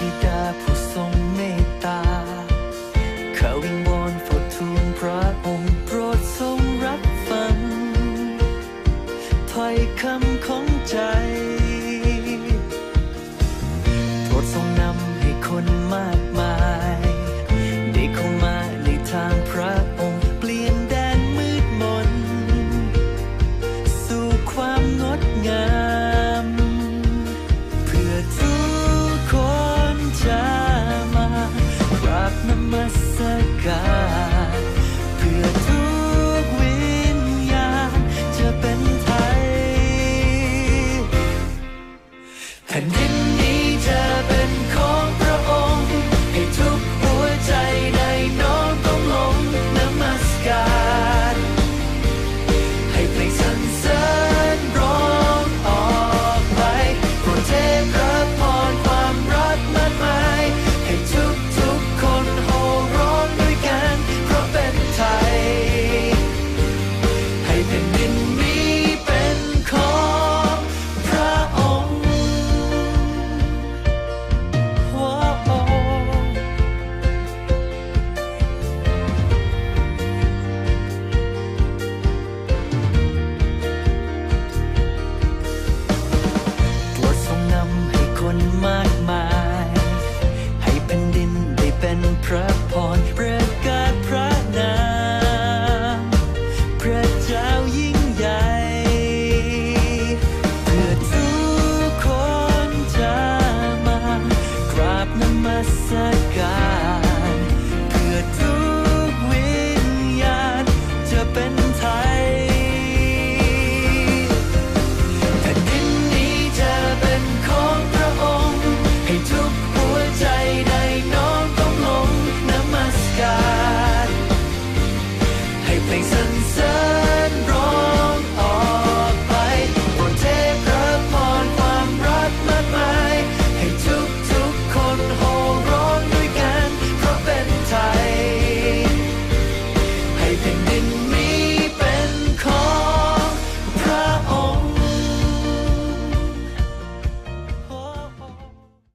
บิดาผู้ทรงเมตตาขาวิงวอ Trap on bread.